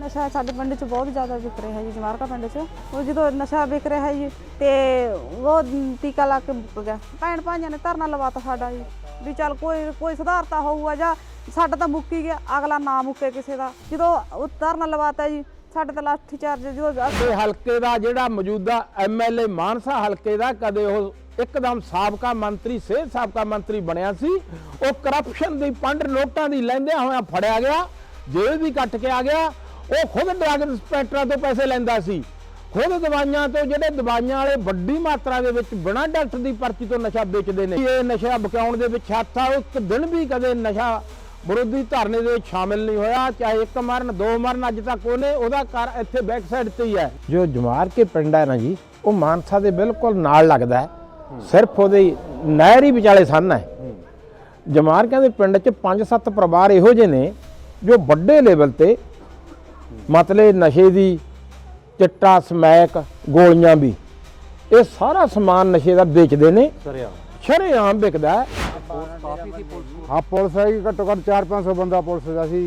ਨਸ਼ਾ ਸਾਡੇ ਪਿੰਡ 'ਚ ਬਹੁਤ ਜ਼ਿਆਦਾ ਵਿਕ ਰਿਹਾ ਜੀ ਜਮਾਰਕਾ ਪਿੰਡ 'ਚ। ਉਹ ਜਦੋਂ ਨਸ਼ਾ ਵਿਕ ਰਿਹਾ ਜੀ, ਤੇ ਉਹ ਟੀਕਾ ਲਾ ਕੇ ਮੁੱਕ ਗਿਆ। ਭੈਣ ਭਾਈਆਂ ਨੇ ਧਰਨਾ ਲਵਾਤਾ ਸਾਡਾ ਜੀ, ਵੀ ਚੱਲ ਕੋਈ ਕੋਈ ਸੁਧਾਰਤਾ ਹੋਊਗਾ ਜਾਂ ਸਾਡਾ ਤਾਂ ਮੁੱਕ ਹੀ ਗਿਆ, ਅਗਲਾ ਨਾ ਮੁੱਕੇ ਕਿਸੇ ਦਾ। ਜਦੋਂ ਉਹ ਧਰਨਾ ਲਵਾਤਾ ਜੀ, ਸਾਡੇ ਤਾਂ ਲਾਠੀ ਚਾਰਜ ਜਦੋਂ ਹਲਕੇ ਦਾ ਜਿਹੜਾ ਮੌਜੂਦਾ ਐਮਐਲਏ ਮਾਨਸਾ ਹਲਕੇ ਦਾ ਕਦੇ ਉਹ ਇੱਕਦਮ ਸਾਬਕਾ ਮੰਤਰੀ, ਸਿਹਤ ਸਾਬਕਾ ਮੰਤਰੀ ਬਣਿਆ ਸੀ। ਉਹ ਕਰਪਸ਼ਨ ਦੀ ਪੰਡ ਨੋਟਾਂ ਦੀ ਲੈਂਦਿਆਂ ਹੋਇਆਂ ਫੜਿਆ ਗਿਆ, ਜੇਲ੍ਹ ਵੀ ਕੱਟ ਕੇ ਆ ਗਿਆ। ਉਹ ਖੁਦ ਡਰੱਗ ਇੰਸਪੈਕਟਰਾਂ ਤੋਂ ਪੈਸੇ ਲੈਂਦਾ ਸੀ। ਖੁਦ ਦਵਾਈਆਂ ਤੋਂ, ਜਿਹੜੇ ਦਵਾਈਆਂ ਵਾਲੇ ਵੱਡੀ ਮਾਤਰਾ ਦੇ ਵਿੱਚ ਬਿਨਾਂ ਡਾਕਟਰ ਦੀ ਪਰਚੀ ਤੋਂ ਨਸ਼ਾ ਵੇਚਦੇ ਨੇ। ਇਹ ਨਸ਼ਾ ਬਕਾਉਣ ਦੇ ਵਿੱਚ ਹੱਥ ਆ ਇੱਕ ਦਿਨ ਵੀ ਕਦੇ ਨਸ਼ਾ ਵਿਰੋਧੀ ਧਰਨੇ ਦੇ ਵਿੱਚ ਸ਼ਾਮਿਲ ਨਹੀਂ ਹੋਇਆ। ਚਾਹੇ ਇੱਕ ਮਰਨ, ਦੋ ਮਰਨ, ਅੱਜ ਤੱਕ ਉਹਨੇ ਉਹਦਾ ਘਰ ਇੱਥੇ ਬੈਕ ਸਾਈਡ ਤੇ ਹੀ ਹੈ। ਜੋ ਜਮਾਰ ਕੇ ਪਿੰਡ ਹੈ ਨਾ ਜੀ, ਉਹ ਮਾਨਸਾ ਦੇ ਬਿਲਕੁਲ ਨਾਲ ਲੱਗਦਾ ਹੈ। ਸਿਰਫ ਉਹਦੇ ਨਹਿਰੀ ਵਿਚਾਲੇ ਸੰਨ ਹੈ ਜਮਾਰਕਿਆਂ ਦੇ ਪਿੰਡ 'ਚ 5-7 ਪਰਿਵਾਰ ਇਹੋ ਜਿਹੇ ਨੇ ਜੋ ਵੱਡੇ ਲੈਵਲ ਤੇ ਮਤਲਬ ਨਸ਼ੇ ਦੀ ਚਿੱਟਾ ਸਮੈਕ ਗੋਲੀਆਂ ਵੀ। ਇਹ ਸਾਰਾ ਸਮਾਨ ਨਸ਼ੇ ਦਾ ਵੇਚਦੇ ਨੇ। ਸ਼ਰੇਆਮ। ਵਿਕਦਾ ਹੈ ਹਾਂ ਪੁਲਿਸ ਹੈ ਘੱਟੋ ਘੱਟ 4-500 ਬੰਦਾ ਪੁਲਿਸ ਦਾ ਸੀ।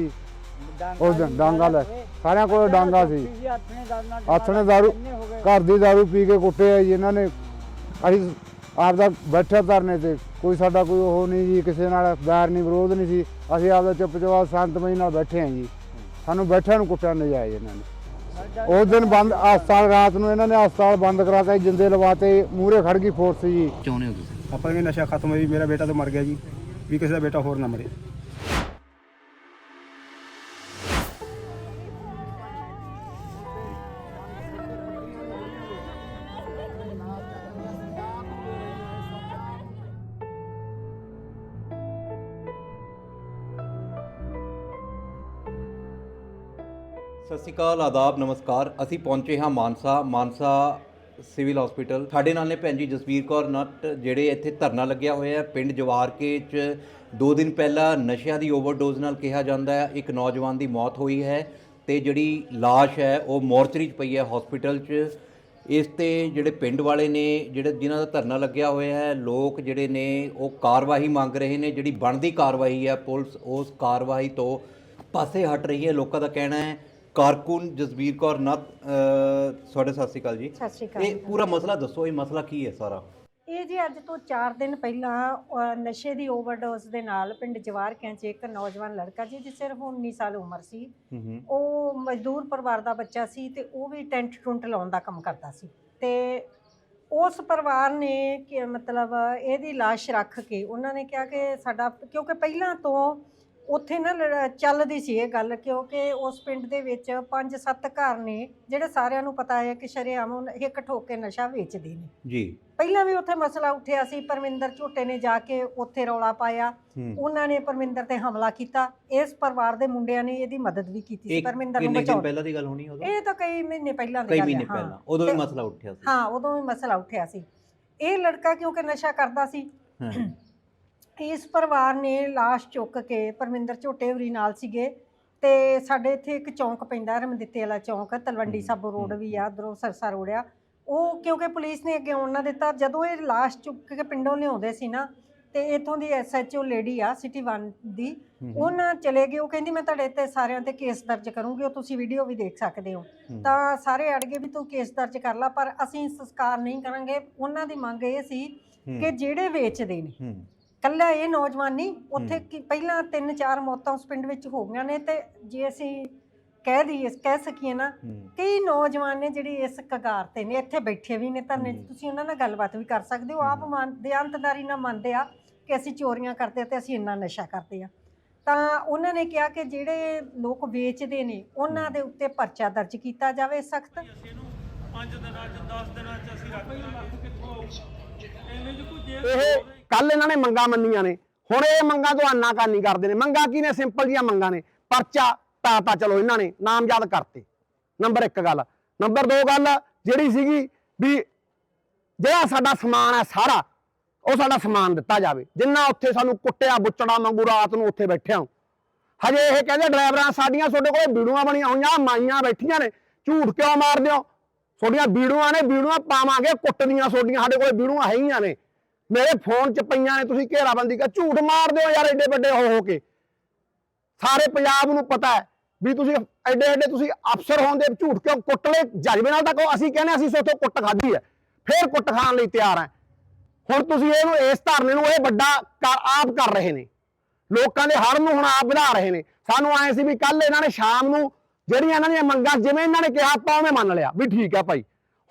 ਉਸ ਦਿਨ ਡਾਂਗਾ ਲੈ। ਸਾਰਿਆਂ ਕੋਲ ਡਾਂਗਾ ਸੀ। ਆਥਣੇ ਦਾਰੂ ਘਰ ਦੀ ਦਾਰੂ ਪੀ ਕੇ ਕੁੱਟੇ ਆ ਜੀ ਇਹਨਾਂ ਨੇ। ਅਸੀਂ ਆਪਦਾ ਬੈਠੇ ਧਰਨੇ ਤੇ। ਕੋਈ ਸਾਡਾ ਕੋਈ ਉਹ ਨਹੀਂ ਜੀ ਕਿਸੇ ਨਾਲ ਬੈਰ ਨਹੀਂ ਵਿਰੋਧ ਨਹੀਂ ਸੀ। ਅਸੀਂ ਆਪਦਾ ਚੁੱਪ ਚਾਪ ਸ਼ਾਂਤਮਈ ਨਾਲ ਬੈਠੇ ਆ ਜੀ। ਸਾਨੂੰ ਬੈਠਿਆਂ ਨੂੰ ਕੁੱਟਿਆ ਨਜਾਇਜ਼ ਇਹਨਾਂ ਨੇ। ਉਸ ਦਿਨ ਬੰਦ ਹਸਪਤਾਲ ਰਾਤ ਨੂੰ ਇਹਨਾਂ ਨੇ ਹਸਪਤਾਲ ਬੰਦ ਕਰਾਤਾ ਜੀ, ਜਿੰਦੇ ਲਵਾਤੇ ਮੂਹਰੇ ਖੜ ਗਈ ਫੋਰਸ ਜੀ। ਚਾਹੁੰਦੇ ਹੋ ਤੁਸੀਂ ਆਪਾਂ ਵੀ ਨਸ਼ਾ ਖਤਮ ਹੋਈ ਮੇਰਾ ਬੇਟਾ ਤਾਂ ਮਰ ਗਿਆ ਜੀ। ਵੀ ਕਿਸੇ ਦਾ ਬੇਟਾ ਹੋਰ ਨਾ ਮਰੇ। ਸਤਿ ਸ਼੍ਰੀ ਅਕਾਲ, ਆਦਾਬ, ਨਮਸਕਾਰ। ਅਸੀਂ ਪਹੁੰਚੇ ਹਾਂ ਮਾਨਸਾ ਮਾਨਸਾ ਸਿਵਲ ਹਸਪੀਟਲ। ਸਾਡੇ ਨਾਲ ਨੇ ਭੈਣ ਜੀ ਜਸਵੀਰ ਕੌਰ ਨੱਟ, ਜਿਹੜੇ ਇੱਥੇ ਧਰਨਾ ਲੱਗਿਆ ਹੋਇਆ ਹੈ। ਪਿੰਡ ਜਵਾਰਕੇ ਚ ਦੋ ਦਿਨ ਪਹਿਲਾਂ ਨਸ਼ਿਆਂ ਦੀ ਓਵਰਡੋਜ਼ ਨਾਲ ਕਿਹਾ ਜਾਂਦਾ ਹੈ, ਇੱਕ ਨੌਜਵਾਨ ਦੀ ਮੌਤ ਹੋਈ ਹੈ ਤੇ ਜਿਹੜੀ ਲਾਸ਼ ਹੈ, ਉਹ ਮੋਰਚਰੀ 'ਚ ਪਈ ਹੈ ਹਸਪੀਟਲ 'ਚ। ਇਸ ਤੇ ਜਿਹੜੇ ਪਿੰਡ ਵਾਲੇ ਨੇ, ਜਿਹੜੇ ਜਿਨ੍ਹਾਂ ਦਾ ਧਰਨਾ ਲੱਗਿਆ ਹੋਇਆ ਹੈ, ਲੋਕ ਜਿਹੜੇ ਨੇ, ਉਹ ਕਾਰਵਾਈ ਮੰਗ ਰਹੇ ਨੇ। ਜਿਹੜੀ ਬਣਦੀ ਕਾਰਵਾਈ ਹੈ ਪੁਲਿਸ, ਉਸ ਕਾਰਵਾਈ ਤੋਂ ਪਾਸੇ ਹਟ ਰਹੀ ਹੈ। ਲੋਕਾਂ ਦਾ ਕਹਿਣਾ ਹੈ ਕਾਰਕੁਨ ਜਸਵੀਰ ਕੌਰ ਨੱਤ ਤੁਹਾਡੇ ਸਤਿ ਸ਼੍ਰੀ ਅਕਾਲ ਜੀ। ਸਤਿ ਸ਼੍ਰੀ ਅਕਾਲ ਇਹ ਪੂਰਾ ਮਸਲਾ ਦੱਸੋ ਇਹ ਮਸਲਾ ਕੀ ਹੈ ਸਾਰਾ? ਇਹ ਜੀ ਅੱਜ ਤੋਂ 4 ਦਿਨ ਪਹਿਲਾਂ ਨਸ਼ੇ ਦੀ ਓਵਰਡੋਜ਼ ਦੇ ਨਾਲ ਪਿੰਡ ਜਵਾਰਕਿਆਂ 'ਚ ਇੱਕ ਨੌਜਵਾਨ ਲੜਕਾ ਜੀ ਜਿਸ ਸਿਰਫ 19 ਸਾਲ ਉਮਰ ਸੀ। ਹੂੰ ਹੂੰ। ਉਹ ਮਜ਼ਦੂਰ ਪਰਿਵਾਰ ਦਾ ਬੱਚਾ ਸੀ ਤੇ ਉਹ ਵੀ ਟੈਂਟ ਟੁੰਟ ਲਾਉਣ ਦਾ ਕੰਮ ਕਰਦਾ ਸੀ। ਤੇ ਉਸ ਪਰਿਵਾਰ ਨੇ ਕਿ ਮਤਲਬ ਇਹਦੀ ਲਾਸ਼ ਰੱਖ ਕੇ ਉਹਨਾਂ ਨੇ ਕਿਹਾ ਕਿ ਸਾਡਾ ਕਿਉਂਕਿ ਪਹਿਲਾਂ ਤੋਂ ਉੱਥੇ ਨਾ ਲੜ- ਚੱਲਦੀ ਸੀ ਇਹ ਗੱਲ ਕਿਉਂਕਿ ਉਸ ਪਿੰਡ ਦੇ ਵਿੱਚ 5-7 ਘਰ ਨੇ ਜਿਹੜੇ ਸਾਰਿਆਂ ਨੂੰ ਪਤਾ ਹੈ ਕਿ ਸ਼ਰੇਆਮ ਉਹ ਇੱਕ ਠੋਕ ਕੇ ਨਸ਼ਾ ਵੇਚਦੇ ਨੇ। ਜੀ। ਪਹਿਲਾਂ ਵੀ ਉੱਥੇ ਮਸਲਾ ਉੱਠਿਆ ਸੀ ਪਰਮਿੰਦਰ ਝੋਟੇ ਨੇ ਜਾ ਕੇ ਉੱਥੇ ਰੌਲਾ ਪਾਇਆ। ਹੂੰ। ਉਹਨਾਂ ਨੇ ਪਰਮਿੰਦਰ ਤੇ ਹਮਲਾ ਕੀਤਾ। ਇਸ ਪਰਿਵਾਰ ਦੇ ਮੁੰਡਿਆਂ ਨੇ ਇਹਦੀ ਮਦਦ ਵੀ ਕੀਤੀ ਸੀ ਇਹ ਪਰਮਿੰਦਰ ਨੂੰ ਕਿੰਨੇ ਦਿਨ ਬਚਾਉਣ ਪਹਿਲਾਂ ਦੀ ਗੱਲ ਹੋਣੀ ਉਦੋਂ? ਇਹ ਤਾਂ ਕਈ ਮਹੀਨੇ ਪਹਿਲਾਂ ਦੀ ਕਈ ਗੱਲ ਮਹੀਨੇ ਹੈ, ਹਾਂ। ਪਹਿਲਾਂ। ਉਦੋਂ ਵੀ ਤੇ- ਮਸਲਾ ਉੱਠਿਆ ਸੀ। ਹਾਂ ਉਦੋਂ ਵੀ ਮਸਲਾ ਉੱਠਿਆ ਸੀ। ਇਹ ਲੜਕਾ ਕਿਉਂਕਿ ਨਸ਼ਾ ਕਰਦਾ ਸੀ। ਹਾਂ। ਇਸ ਪਰਿਵਾਰ ਨੇ ਲਾਸ਼ ਚੁੱਕ ਕੇ ਪਰਮਿੰਦਰ ਝੋਟੇ ਹੋਰੀ ਨਾਲ ਸੀਗੇ ਤੇ ਸਾਡੇ ਇੱਥੇ ਇੱਕ ਚੌਂਕ ਪੈਂਦਾ ਰਮਦਿੱਤੇ ਵਾਲਾ ਚੌਂਕ ਤਲਵੰਡੀ ਸਾਬੋ ਰੋਡ ਵੀ ਆ ਉਧਰੋਂ ਸਰਸਾ ਰੋਡ ਆ। ਉਹ ਕਿਉਂਕਿ ਪੁਲਿਸ ਨੇ ਅੱਗੇ ਆਉਣ ਨਾ ਦਿੱਤਾ ਜਦੋਂ ਇਹ ਲਾਸ਼ ਚੁੱਕ ਕੇ ਪਿੰਡੋਂ ਲਿਆਉਂਦੇ ਸੀ ਨਾ ਤੇ ਇਥੋਂ ਦੀ ਐਸਐਚਓ ਲੇਡੀ ਆ ਸਿਟੀ 1 ਦੀ ਉਹਨਾਂ ਚਲੇ ਗਏ। ਉਹ ਕਹਿੰਦੀ ਮੈਂ ਤੁਹਾਡੇ ਤੇ ਸਾਰਿਆਂ ਤੇ ਕੇਸ ਦਰਜ ਕਰੂੰਗੀ ਉਹ ਤੁਸੀਂ ਵੀਡੀਓ ਵੀ ਦੇਖ ਸਕਦੇ ਹੋ। ਤਾਂ ਸਾਰੇ ਅੜ ਗਏ ਵੀ ਤੂੰ ਕੇਸ ਦਰਜ ਕਰ ਲੈ ਪਰ ਅਸੀਂ ਸੰਸਕਾਰ ਨਹੀਂ ਕਰਾਂਗੇ। ਉਹਨਾਂ ਦੀ ਮੰਗ ਇਹ ਸੀ ਕਿ ਜਿਹੜੇ ਵੇਚਦੇ ਨੇ ਕੱਲਾ ਇਹ ਨੌਜਵਾਨ ਨਹੀਂ ਉੱਥੇ। ਕੀ ਪਹਿਲਾਂ ਤਿੰਨ ਚਾਰ ਮੌਤਾਂ ਉਸ ਪਿੰਡ ਵਿੱਚ ਹੋ ਗਈਆਂ ਨੇ ਤੇ ਜੇ ਅਸੀਂ ਕਹਿ ਦਈਏ ਕਹਿ ਸਕੀਏ ਨਾ ਕਈ ਨੌਜਵਾਨ ਨੇ ਜਿਹੜੀ ਇਸ ਕਗਾਰ ਤੇ ਨੇ ਇੱਥੇ ਬੈਠੇ ਵੀ ਨੇ ਧਰਨੇ 'ਚ ਹੂੰ। ਤੁਸੀਂ ਉਹਨਾਂ ਨਾਲ ਗੱਲਬਾਤ ਵੀ ਕਰ ਸਕਦੇ ਹੋ ਆਪ। ਮੰਨਦੇ ਅੰਤਦਾਰੀ ਨਾਲ ਮੰਨਦੇ ਆ ਕਿ ਅਸੀਂ ਚੋਰੀਆਂ ਕਰਦੇ ਆ ਤੇ ਅਸੀਂ ਇੰਨਾ ਨਸ਼ਾ ਕਰਦੇ ਆ ਤਾਂ ਉਹਨਾਂ ਨੇ ਕਿਹਾ ਕਿ ਜਿਹੜੇ ਲੋਕ ਵੇਚਦੇ ਨੇ ਉਹਨਾਂ ਦੇ ਉੱਤੇ ਪਰਚਾ ਦਰਜ ਕੀਤਾ ਜਾਵੇ ਸਖਤ ਇਹ ਕੱਲ ਇਹਨਾਂ ਨੇ ਮੰਗਾ ਮੰਨੀਆਂ ਨੇ। ਹੁਣ ਇਹ ਮੰਗਾਂ ਤੋਂ ਆਨਾਕਾਨੀ ਕਰਦੇ ਨੇ। ਮੰਗਾਂ ਕੀ ਨੇ? ਸਿੰਪਲ ਜੀਆਂ ਮੰਗਾਂ ਨੇ। ਪਰਚਾ ਤਾਤਾ ਚਲੋ ਇਹਨਾਂ ਨੇ ਨਾਮ ਯਾਦ ਕਰਤੇ। ਨੰਬਰ 1 ਗੱਲ। ਨੰਬਰ 2 ਗੱਲ ਜਿਹੜੀ ਸੀਗੀ ਵੀ ਜਿਹੜਾ ਸਾਡਾ ਸਮਾਨ ਹੈ ਸਾਰਾ, ਉਹ ਸਾਡਾ ਸਮਾਨ ਦਿੱਤਾ ਜਾਵੇ। ਜਿੰਨਾ ਉੱਥੇ ਸਾਨੂੰ ਕੁੱਟਿਆ, ਬੁੱਚੜਾ ਮੰਗੂ ਰਾਤ ਨੂੰ ਉੱਥੇ ਬੈਠਿਆ ਹਜੇ ਇਹ ਕਹਿੰਦੇ ਡਰਾਈਵਰਾਂ ਸਾਡੀਆਂ ਤੁਹਾਡੇ ਕੋਲ ਵੀਡੀਓਆਂ ਬਣੀਆਂ ਹੋਈਆਂ, ਮਾਈਆਂ ਬੈਠੀਆਂ ਨੇ। ਝੂਠ ਕਿਉਂ ਮਾਰਦੇ ਹੋ? ਤੁਹਾਡੀਆਂ ਵੀਡੀਓਆਂ ਨੇ ਵੀਡੀਓਆਂ ਪਾਵਾਂਗੇ ਕੁੱਟਦੀਆਂ ਤੁਹਾਡੀਆਂ, ਸਾਡੇ ਕੋਲ ਵੀਡੀਓਆਂ ਹੈਗੀਆਂ ਨੇ। ਮੇਰੇ ਫੋਨ 'ਚ ਪਈਆਂ ਨੇ, ਤੁਸੀਂ ਘੇਰਾਬੰਦੀ ਕਰ, ਝੂਠ ਮਾਰਦੇ ਹੋ ਯਾਰ ਐਡੇ ਵੱਡੇ ਹੋ ਹੋ ਕੇ। ਸਾਰੇ ਪੰਜਾਬ ਨੂੰ ਪਤਾ ਹੈ ਵੀ ਤੁਸੀਂ ਐਡੇ ਐਡੇ ਤੁਸੀਂ ਅਫਸਰ ਹੋਣ ਦੇ ਝੂਠ ਕਿਉਂ ਕੁੱਟਲੇ ਜਜ਼ਬੇ ਨਾਲ ਤਾਂ ਕਹੋ, ਅਸੀਂ ਕਹਿੰਦੇ ਅਸੀਂ ਸੋਥੋਂ ਕੁੱਟ ਖਾਧੀ ਹੈ। ਫੇਰ ਕੁੱਟ ਖਾਣ ਲਈ ਤਿਆਰ ਹੈ। ਹੁਣ ਤੁਸੀਂ ਇਹਨੂੰ, ਇਸ ਧਰਨੇ ਨੂੰ ਇਹ ਵੱਡਾ ਆਪ ਕਰ ਰਹੇ ਨੇ। ਲੋਕਾਂ ਦੇ ਹੜ ਨੂੰ ਹੁਣ ਆਪ ਵਧਾ ਰਹੇ ਨੇ। ਸਾਨੂੰ ਆਏ ਸੀ ਵੀ ਕੱਲ ਇਹਨਾਂ ਨੇ ਸ਼ਾਮ ਨੂੰ ਜਿਹੜੀਆਂ ਇਹਨਾਂ ਦੀਆਂ ਮੰਗਾਂ ਜਿਵੇਂ ਇਹਨਾਂ ਨੇ ਕਿਹਾ ਆਪਾਂ ਉਵੇਂ ਮੰਨ ਲਿਆ ਵੀ ਠੀਕ ਹੈ ਭਾਈ।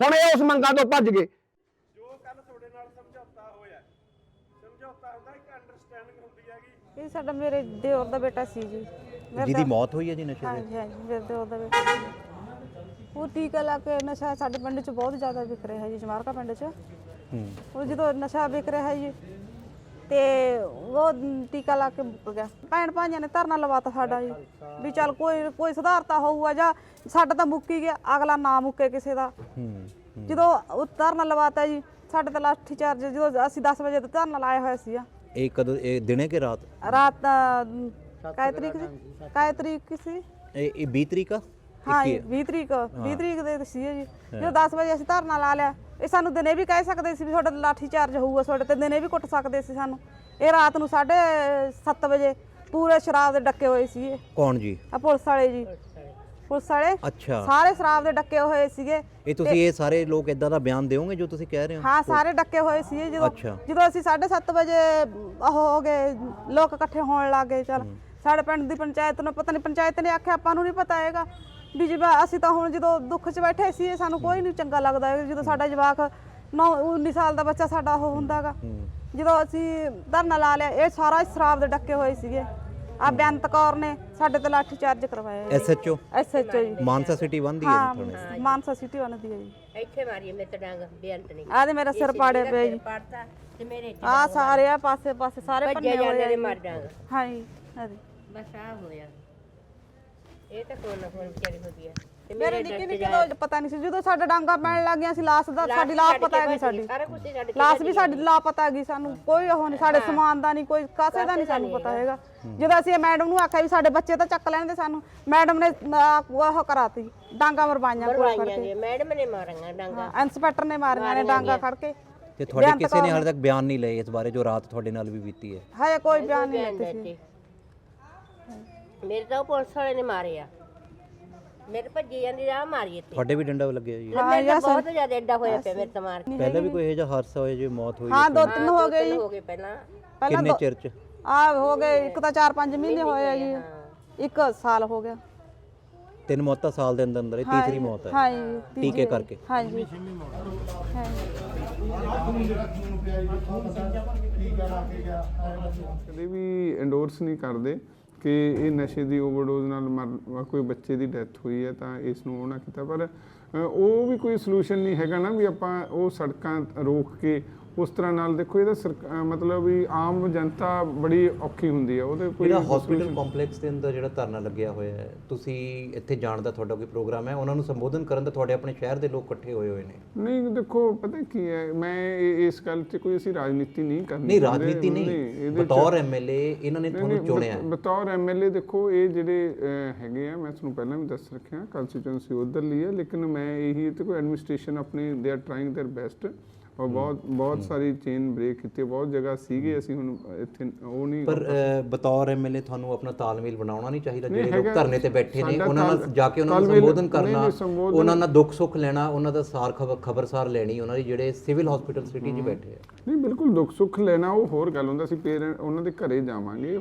ਹੁਣ ਇਹ ਉਸ ਮੰਗਾਂ ਤੋਂ ਭੱਜ ਗਏ। ਇਹ ਸਾਡਾ ਮੇਰੇ ਦਿਓਰ ਦਾ ਬੇਟਾ ਸੀ ਜੀ। ਮੇਰੇ ਜਿਹਦੀ ਦਾ- ਮੌਤ ਹੋਈ ਹੈ ਜੀ ਨਸ਼ੇ ਦੇ। ਹਾਂਜੀ ਹਾਂਜੀ ਮੇਰੇ ਦਿਓਰ ਦਾ ਬੇਟਾ ਸੀ। ਉਹ ਟੀਕਾ ਲਾ ਕੇ ਨਸ਼ਾ ਸਾਡੇ ਪਿੰਡ 'ਚ ਬਹੁਤ ਜ਼ਿਆਦਾ ਵਿਕ ਰਿਹਾ ਜੀ ਜਮਾਰਕਾ ਪਿੰਡ 'ਚ। ਹੂੰ। ਉਹ ਜਦੋਂ ਨਸ਼ਾ ਵਿਕ ਰਿਹਾ ਹੈ ਜੀ ਤੇ ਉਹ ਟੀਕਾ ਲਾ ਕੇ ਮੁੱਕ ਗਿਆ। ਭੈਣ ਭਾਈਆਂ ਨੇ ਧਰਨਾ ਲਵਾਤਾ ਸਾਡਾ ਜੀ ਵੀ ਚੱਲ ਕੋਈ ਕੋਈ ਸੁਧਾਰਤਾ ਹੋਊਗਾ ਜਾਂ ਸਾਡਾ ਤਾਂ ਮੁੱਕ ਹੀ ਗਿਆ ਅਗਲਾ ਨਾ ਮੁੱਕੇ ਕਿਸੇ ਦਾ। ਜਦੋਂ ਉਹ ਧਰਨਾ ਲਵਾਤਾ ਜੀ ਸਾਡੇ ਤਾਂ ਲਾਠੀ ਚਾਰਜ ਜਦੋਂ ਅਸੀਂ 10 ਵਜੇ ਤੋਂ ਧਰਨਾ ਲਾਇਆ ਹੋਇਆ ਸੀ ਇਹ ਕਦੋਂ ਇਹ ਦਿਨੇ ਕਿ ਰਾਤ? ਰਾਤ ਕਾਇ ਤਰੀਕ ਸੀ? ਕਾਇ ਤਰੀਕ ਸੀ? ਇਹ ਇਹ 20 ਤਰੀਕ ਆ? ਹਾਂ ਜੀ 20 ਤਰੀਕ 20 ਤਰੀਕ ਦੇ ਸੀ ਜੀ। ਜਦੋਂ 10 ਵਜੇ ਅਸੀਂ ਧਰਨਾ ਲਾ ਲਿਆ ਇਹ ਸਾਨੂੰ ਦਿਨੇ ਵੀ ਕਹਿ ਸਕਦੇ ਸੀ ਵੀ ਤੁਹਾਡਾ ਲਾਠੀ ਚਾਰਜ ਹੋਊਗਾ ਤੁਹਾਡੇ ਤੇ ਦਿਨੇ ਵੀ ਕੁੱਟ ਸਕਦੇ ਸੀ ਸਾਨੂੰ। ਇਹ ਰਾਤ ਨੂੰ 7:30 ਵਜੇ ਪੂਰੇ ਸ਼ਰਾਬ ਦੇ ਡੱਕੇ ਹੋਏ ਸੀ ਇਹ ਕੌਣ ਜੀ? ਆ ਪੁਲਿਸ ਵਾਲੇ ਜੀ। ਪੁਲਿਸ ਵਾਲੇ। ਅੱਛਾ। ਸਾਰੇ ਸ਼ਰਾਬ ਦੇ ਡੱਕੇ ਹੋਏ ਸੀਗੇ। ਇਹ ਤੁਸੀਂ ਇਹ ਸਾਰੇ ਲੋਕ ਇਦਾਂ ਦਾ ਬਿਆਨ ਦਿਓਗੇ ਜੋ ਤੁਸੀਂ ਕਹਿ ਰਹੇ ਹੋ? ਹਾਂ ਸਾਰੇ ਡੱਕੇ ਹੋਏ ਸੀ ਜਦੋਂ। ਜਦੋਂ ਅਸੀਂ 7:30 ਵਜੇ ਉਹ ਹੋ ਗਏ ਲੋਕ ਇਕੱਠੇ ਹੋਣ ਲੱਗੇ ਚਲ। ਸਾਡੇ ਪਿੰਡ ਦੀ ਪੰਚਾਇਤ ਨੂੰ ਪਤਾ ਨਹੀਂ ਪੰਚਾਇਤ ਨੇ ਆਖਿਆ ਆਪਾਂ ਨੂੰ ਨਹੀਂ ਪਤਾ ਹੈਗਾ। ਵੀ ਜਿਵੇਂ ਅਸੀਂ ਤਾਂ ਹੁਣ ਜਦੋਂ ਦੁੱਖ 'ਚ ਬੈਠੇ ਸੀ ਇਹ ਸਾਨੂੰ ਕੋਈ ਨਹੀਂ ਚੰਗਾ ਲੱਗਦਾ ਜਦੋਂ ਸਾਡਾ ਜਵਾਕ 9 19 ਸਾਲ ਦਾ ਬੱਚਾ ਸਾਡਾ ਉਹ ਹੁੰਦਾਗਾ। ਜਦੋਂ ਅਸੀਂ ਧਰਨਾ ਲਾ ਲਿਆ ਇਹ ਸਾਰਾ ਸ਼ਰਾਬ ਦੇ ਡੱਕੇ ਹੋਏ ਸੀਗੇ। ਆ ਬੇਅੰਤ ਕੌਰ ਨੇ ਸਾਡੇ ਤੇ ਲਾਠੀ ਚਾਰਜ ਕਰਵਾਇਆ SHO SHO ji. Mansa city ਬੰਦੀ ਹੈ ਹਾਂ ਮਾਨਸਾ ਸਿਟੀ ਵਨ ਦੀ ਹੈ ਜੀ। ਇੱਥੇ ਮਾਰੀ ਮੇਰੇ ਤੇ ਡਾਂਗ ਬੇਅੰਤ ਨਹੀਂ। ਆਹ ਤੇ ਮੇਰਾ ਸਿਰ ਪਾੜਿਆ ਪਿਆ ਜੀ। ਤੇ ਮੇਰੇ ਆ ਸਾਰੇ ਆ ਪਾਸੇ ਪਾਸੇ ਸਾਰੇ ਭੰਨੇ ਹੋਏ ਆ ਨੇ। ਮਾਰ ਡਾਂਗ। ਹਾਂ ਜੀ ਹਾਂ ਜੀ। ਬਸ ਆ ਹੋਇਆ। ਇਹ ਤਾਂ ਕੋਣ ਨਾ ਕੋਣ ਵਿਚਾਰੀ ਹੁੰਦੀ ਆ ਤੇ ਮੇਰੇ ਨਿੱਕੇ ਨਿੱਕੇ ਤੋਂ ਪਤਾ ਨਹੀਂ ਸੀ ਜਦੋਂ ਸਾਡਾ ਡਾਂਗਾ ਪੈਣ ਲੱਗ ਗਿਆ ਸੀ ਲਾਸ ਦਾ ਸਾਡੀ ਲਾਪ ਪਤਾ ਹੈਗੀ ਸਾਡੀ। ਸਾਰਾ ਕੁਝ ਛੱਡ ਕੇ ਲਾਸ ਵੀ ਸਾਡੀ ਲਾਪ ਪਤਾ ਹੈਗੀ ਸਾਨੂੰ ਕੋਈ ਉਹ ਨਹੀਂ ਸਾਡੇ ਸਮਾਨ ਦਾ ਨਹੀਂ ਕੋਈ ਕਾਸੇ ਦਾ ਨਹੀਂ ਸਾਨੂੰ ਪਤਾ ਹੈਗਾ। ਜਦੋਂ ਅਸੀਂ ਮੈਡਮ ਨੂੰ ਆਖਿਆ ਵੀ ਸਾਡੇ ਬੱਚੇ ਤਾਂ ਚੱਕ ਲੈਣਦੇ ਸਾਨੂੰ ਮੈਡਮ ਨੇ ਉਹ ਕਰਾਤੀ ਡਾਂਗਾ ਮਰਵਾਈਆਂ ਕੋਲ ਫੜ ਮਰਵਾਈਆਂ ਕੇ ਨੇ ਮੈਡਮ ਨੇ ਮਾਰਾਂਗਾ ਡਾਂਗਾ। ਇੰਸਪੈਕਟਰ ਨੇ ਮਾਰੀਆਂ ਨੇ ਡਾਂਗਾ ਖੜ ਕੇ। ਤੇ ਤੁਹਾਡੇ ਕਿਸੇ ਨੇ ਹਾਲੇ ਤੱਕ ਬਿਆਨ ਨਹੀਂ ਲਏ ਇਸ ਬਾਰੇ ਜੋ ਰਾਤ ਤੁਹਾਡੇ ਨਾਲ ਵੀ ਬੀਤੀ ਹੈ? ਹਾਏ ਕੋਈ ਬਿਆਨ ਨਹੀਂ ਲੈਤੇ ਸੀ। ਮੇਰੇ ਤਾਂ ਉਹ ਪੁਲਿਸ ਵਾਲੇ ਨੇ ਮਾਰੇ ਆ। ਮੇਰੇ ਭੱਜੀ ਜਾਂਦੀ ਆ ਮਾਰੀ ਇੱਥੇ। ਤੁਹਾਡੇ ਵੀ ਡੰਡਾ ਲੱਗਿਆ ਜੀ। ਮੇਰੇ ਤਾਂ ਬਹੁਤ ਜ਼ਿਆਦਾ ਐਡਾ ਹੋਇਆ ਪਿਆ ਮੇਰੇ ਤਾਂ ਮਾਰ ਕੇ। ਪਹਿਲਾਂ ਵੀ ਕੋਈ ਇਹੋ ਜਿਹਾ ਹਾਦਸਾ ਹੋਇਆ ਜਿਵੇਂ ਮੌਤ ਹੋਈ ਹਾਂ ਦੋ ਤਿੰਨ ਹੋ ਗਏ ਜੀ। ਹੋ ਗਏ ਪਹਿਲਾਂ। ਪਹਿਲਾਂ ਕਿੰਨੇ ਚਿਰ ਚ? ਆ ਹੋ ਗਏ ਇੱਕ ਤਾਂ 4-5 ਮਹੀਨੇ ਹੋਏ ਆ ਜੀ। ਇੱਕ ਸਾਲ ਹੋ ਗਿਆ। ਤਿੰਨ ਮੌਤਾਂ ਸਾਲ ਦੇ ਅੰਦਰ ਅੰਦਰ ਇਹ ਤੀਸਰੀ ਮੌਤ ਹੈ। ਹਾਂ ਜੀ ਟੀਕੇ। ਕਰਕੇ। ਹਾਂ ਜੀ। ਹਾਂ ਜੀ। ਕਦੇ ਵੀ ਐਂਡੋਰਸ ਨਹੀਂ ਕਰਦੇ। ਕਿ ਇਹ ਨਸ਼ੇ ਦੀ ਓਵਰਡੋਜ਼ ਨਾਲ ਮਰ ਕੋਈ ਬੱਚੇ ਦੀ ਡੈਥ ਹੋਈ ਹੈ ਤਾਂ ਇਸ ਨੂੰ ਉਹ ਨਾ ਕੀਤਾ। ਪਰ ਉਹ ਵੀ ਕੋਈ ਸੋਲੂਸ਼ਨ ਨਹੀਂ ਹੈਗਾ ਨਾ ਵੀ ਆਪਾਂ ਉਹ ਸੜਕਾਂ ਰੋਕ ਕੇ ਉਸ ਤਰ੍ਹਾਂ ਨਾਲ ਦੇਖੋ ਇਹਦਾ ਸਰਕ- ਅ, ਮਤਲਬ ਵੀ ਆਮ ਜਨਤਾ ਬੜੀ ਔਖੀ ਹੁੰਦੀ ਹੈ ਉਹਦੇ ਕੋਈ ਜਿਹੜਾ ਹਸਪੀਟਲ ਕੰਪਲੈਕਸ ਦੇ ਅੰਦਰ ਜਿਹੜਾ ਧਰਨਾ ਲੱਗਿਆ ਹੋਇਆ ਹੈ ਤੁਸੀਂ ਇੱਥੇ ਜਾਣ ਦਾ ਤੁਹਾਡਾ ਕੋਈ ਪ੍ਰੋਗਰਾਮ ਹੈ ਉਹਨਾਂ ਨੂੰ ਸੰਬੋਧਨ ਕਰਨ ਦਾ ਤੁਹਾਡੇ ਆਪਣੇ ਸ਼ਹਿਰ ਦੇ ਲੋਕ ਇਕੱਠੇ ਹੋਏ ਹੋਏ ਨੇ ਨਹੀਂ ਦੇਖੋ ਪਤਾ ਕੀ ਹੈ ਮੈਂ ਇਹ- ਇਸ ਗੱਲ 'ਚ ਕੋਈ ਅਸੀਂ ਰਾਜਨੀਤੀ ਨਹੀਂ ਕਰਨੀ ਨਹੀਂ ਚਾਹੁੰਦੇ। ਰਾਜਨੀਤੀ ਨਹੀਂ ਇਹਦੇ 'ਚ- ਬਤੌਰ ਐਮਐਲਏ ਇਹਨਾਂ ਨੇ ਤੁਹਾਨੂੰ ਨਹੀਂ, ਚੁਣਿਆ ਬਤ- ਹੈ ਬਤੌਰ ਐਮਐਲਏ ਦੇਖੋ ਇਹ ਜਿਹੜੇ ਅਹ, ਹੈਗੇ ਆ ਮੈਂ ਤੁਹਾਨੂੰ ਪਹਿਲਾਂ ਵੀ ਦੱਸ ਰੱਖਿਆ ਕੰਸਟੀਚੁਐਂਸੀ ਉਧਰ ਲਈ ਹੈ ਲੇਕਿਨ ਮੈਂ ਇਹੀ ਤੇ ਕੋਈ ਐਡਮਿਨਿਸਟ੍ਰੇਸ਼ਨ ਆਪਣੀ they are trying there best ਔਰ ਬਹੁਤ ਬਹੁਤ ਸਾਰੀ ਚੇਨ ਬ੍ਰੇਕ ਕੀਤੀ ਬਹੁਤ ਜਗ੍ਹਾ ਸੀਗੇ ਅਸੀਂ ਹੁਣ ਇੱਥੇ ਉਹ ਨਹੀਂ ਪਰ ਬਤੌਰ ਐਮਐਲਏ ਤੁਹਾਨੂੰ ਆਪਣਾ ਤਾਲਮੇਲ ਬਣਾਉਣਾ ਨਹੀਂ ਚਾਹੀਦਾ ਜਿਹੜੇ ਲੋਕ। ਧਰਨੇ ਤੇ ਬੈਠੇ ਨੇ ਉਹਨਾਂ ਨਾਲ ਜਾ ਕੇ ਉਹਨਾਂ ਨੂੰ ਸੰਬੋਧਨ ਕਰਨਾ ਉਹਨਾਂ ਨਾਲ ਦੁੱਖ ਸੁੱਖ ਲੈਣਾ ਉਹਨਾਂ ਦਾ ਸਾਰ ਖਬਰ ਖਬਰਸਾਰ ਲੈਣੀ ਉਹਨਾਂ ਦੀ ਜਿਹੜੇ ਸਿਵਲ ਹਸਪੀਟਲ ਸਿਟੀ 'ਚ ਬੈਠੇ ਆ। ਨਹੀਂ ਬਿਲਕੁਲ ਦੁੱਖ ਸੁੱਖ ਲੈਣਾ ਉਹ ਹੋਰ ਗੱਲ ਹੁੰਦਾ ਸੀ ਪੇਰੈਂਟ ਉਹਨਾਂ ਦੇ ਘਰੇ ਜਾਵਾਂਗੇ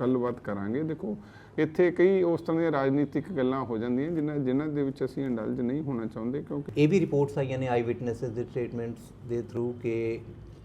ਗੱਲਬਾਤ ਕਰਾਂਗੇ। ਦੇਖੋ ਇੱਥੇ ਕਈ ਉਸ ਤਰ੍ਹਾਂ ਦੀਆਂ ਰਾਜਨੀਤਿਕ ਗੱਲਾਂ ਹੋ ਜਾਂਦੀਆਂ ਜਿਨ੍ਹਾਂ ਜਿਨ੍ਹਾਂ ਦੇ ਵਿੱਚ ਅਸੀਂ ਇੰਡਲਜ ਨਹੀਂ ਹੋਣਾ ਚਾਹੁੰਦੇ ਕਿਉਂਕਿ ਇਹ ਵੀ ਰਿਪੋਰਟਸ ਆਈਆਂ ਨੇ ਆਈ ਵਿਟਨੈਸਸ ਦੇ ਸਟੇਟਮੈਂਟਸ ਦੇ ਥਰੂ ਕਿ